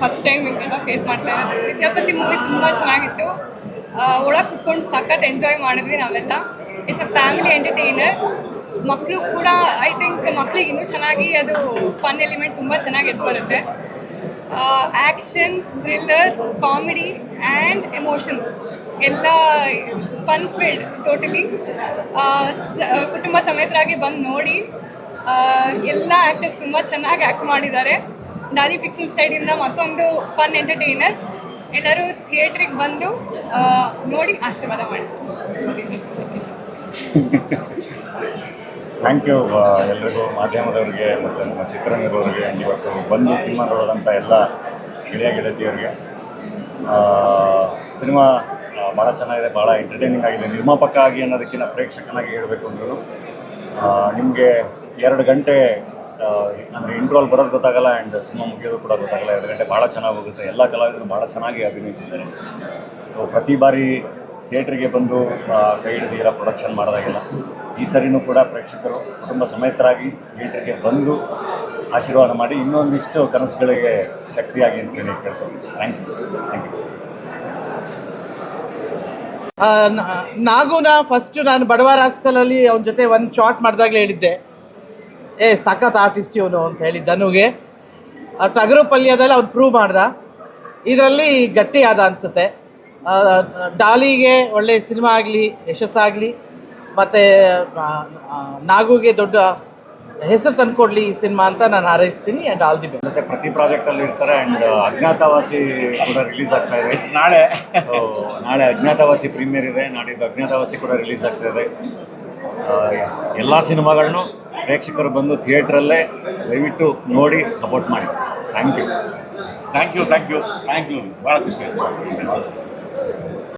First time ಇದೆಲ್ಲ face ಮಾಡ್ತಾ ಇರೋದು ವಿದ್ಯಾಪತಿ ಮೂವಿ ತುಂಬ ಚೆನ್ನಾಗಿತ್ತು. ಒಳಗೆ ಕುತ್ಕೊಂಡು ಸಖತ್ ಎಂಜಾಯ್ ಮಾಡಿದ್ವಿ ನಾವೆಲ್ಲ. ಇಟ್ಸ್ ಅ ಫ್ಯಾಮಿಲಿ ಎಂಟರ್ಟೈನರ್ ಮಕ್ಕಳು ಕೂಡ ಐ ಥಿಂಕ್ ಮಕ್ಕಳಿಗೆ ಇನ್ನೂ ಚೆನ್ನಾಗಿ ಅದು ಫನ್ ಎಲಿಮೆಂಟ್ ತುಂಬ ಚೆನ್ನಾಗಿ ಎದ್ದು ಬರುತ್ತೆ. Action thriller comedy and emotions ಎಲ್ಲ ಫನ್ ಫೀಲ್ಡ್ ಟೋಟಲಿ ಕುಟುಂಬ ಸಮೇತರಾಗಿ ಬಂದು ನೋಡಿ ಎಲ್ಲ ಆ್ಯಕ್ಟರ್ಸ್ ತುಂಬ ಚೆನ್ನಾಗಿ ಆ್ಯಕ್ಟ್ ಮಾಡಿದ್ದಾರೆ. ಡಾಲಿ ಪಿಕ್ಚರ್ ಸೈಡಿಂದ ಮತ್ತೊಂದು ಫನ್ ಎಂಟರ್ಟೈನರ್ ಎಲ್ಲರೂ ಥಿಯೇಟ್ರಿಗೆ ಬಂದು ನೋಡಿ ಆಶೀರ್ವಾದ ಮಾಡಿ. ಥ್ಯಾಂಕ್ ಯು ಎಲ್ರಿಗೂ ಮಾಧ್ಯಮದವ್ರಿಗೆ ಮತ್ತು ನಮ್ಮ ಚಿತ್ರರಂಗದವ್ರಿಗೆ. ಇವತ್ತು ಬಂದು ಸಿನಿಮಾ ನೋಡೋದಂಥ ಎಲ್ಲ ಗೆಳೆಯ ಗೆಳತಿಯರಿಗೆ. ಸಿನಿಮಾ ಭಾಳ ಚೆನ್ನಾಗಿದೆ ಭಾಳ ಎಂಟರ್ಟೈನಿಂಗ್ ಆಗಿದೆ. ನಿರ್ಮಾಪಕ ಆಗಿ ಅನ್ನೋದಕ್ಕಿಂತ ಪ್ರೇಕ್ಷಕನಾಗಿ ಹೇಳಬೇಕು ಅಂದ್ರೂ ನಿಮಗೆ ಎರಡು ಗಂಟೆ ಅಂದರೆ ಇಂಟ್ರೋಲ್ ಬರೋದು ಗೊತ್ತಾಗಲ್ಲ ಆ್ಯಂಡ್ ಸಿನಿಮಾ ಮುಗಿಯೋದು ಕೂಡ ಗೊತ್ತಾಗಲ್ಲ. ಗಂಟೆ ಭಾಳ ಚೆನ್ನಾಗಿ ಹೋಗುತ್ತೆ. ಎಲ್ಲ ಕಲಾವಿದರು ಭಾಳ ಚೆನ್ನಾಗಿ ಅಭಿನಯಿಸಿದ್ದಾರೆ. ಪ್ರತಿ ಬಾರಿ ಥಿಯೇಟ್ರಿಗೆ ಬಂದು ಕೈ ಹಿಡಿದಿರ ಪ್ರೊಡಕ್ಷನ್ ಮಾಡಿದಾಗೆಲ್ಲ, ಈ ಸರಿನೂ ಕೂಡ ಪ್ರೇಕ್ಷಕರು ಕುಟುಂಬ ಸಮೇತರಾಗಿ ಥಿಯೇಟ್ರಿಗೆ ಬಂದು ಆಶೀರ್ವಾದ ಮಾಡಿ ಇನ್ನೊಂದಿಷ್ಟು ಕನಸುಗಳಿಗೆ ಶಕ್ತಿಯಾಗಿ ಅಂತ ಹೇಳಿ ಕೇಳ್ಕೊಳ್ತೀನಿ. ಥ್ಯಾಂಕ್ ಯು ಥ್ಯಾಂಕ್ ಯು ನಾಗೂನ ಫಸ್ಟ್ ನಾನು ಬಡವ ಹಾಸ್ಕಲಲ್ಲಿ ಅವನ ಜೊತೆ ಒಂದು ಶಾರ್ಟ್ ಮಾಡಿದಾಗಲೇ ಹೇಳಿದ್ದೆ. ಏ ಸಖತ್ ಆರ್ಟಿಸ್ಟ್ ಇವನು ಅಂತ ಹೇಳಿ ಧನುಗೆ. ಆ ಟಗರು ಪಲ್ಯದಲ್ಲಿ ಅವ್ನು ಪ್ರೂವ್ ಮಾಡ್ದ. ಇದರಲ್ಲಿ ಗಟ್ಟಿ ಆದ ಅನಿಸುತ್ತೆ ಡಾಲಿಗೆ ಒಳ್ಳೆ ಸಿನಿಮಾ ಆಗಲಿ ಯಶಸ್ಸಾಗಲಿ ಮತ್ತು ನಾಗುಗೆ ದೊಡ್ಡ ಹೆಸರು ತಂದುಕೊಡ್ಲಿ ಈ ಸಿನಿಮಾ ಅಂತ ನಾನು ಹಾರೈಸ್ತೀನಿ. ಆ್ಯಂಡ್ ಆಲ್ ದಿ ಬೆಸ್ಟ್ ಮತ್ತೆ ಪ್ರತಿ ಪ್ರಾಜೆಕ್ಟಲ್ಲಿ ಇರ್ತಾರೆ. ಆ್ಯಂಡ್ ಅಜ್ಞಾತವಾಸಿ ಕೂಡ ರಿಲೀಸ್ ಆಗ್ತಾ ಇದೆ. ನಾಳೆ. ನಾಳೆ ಅಜ್ಞಾತವಾಸಿ ಪ್ರೀಮಿಯರ್ ಇದೆ. ನಾಡಿದ್ದು ಅಜ್ಞಾತವಾಸಿ ಕೂಡ ರಿಲೀಸ್ ಆಗ್ತಾ ಇದೆ. ಎಲ್ಲ ಸಿನಿಮಾಗಳನ್ನು ಪ್ರೇಕ್ಷಕರು ಬಂದು ಥಿಯೇಟ್ರಲ್ಲೇ ದಯವಿಟ್ಟು ನೋಡಿ, ಸಪೋರ್ಟ್ ಮಾಡಿ. Thank you thank you thank you thank you ಭಾಳ ಖುಷಿ ಆಯ್ತು.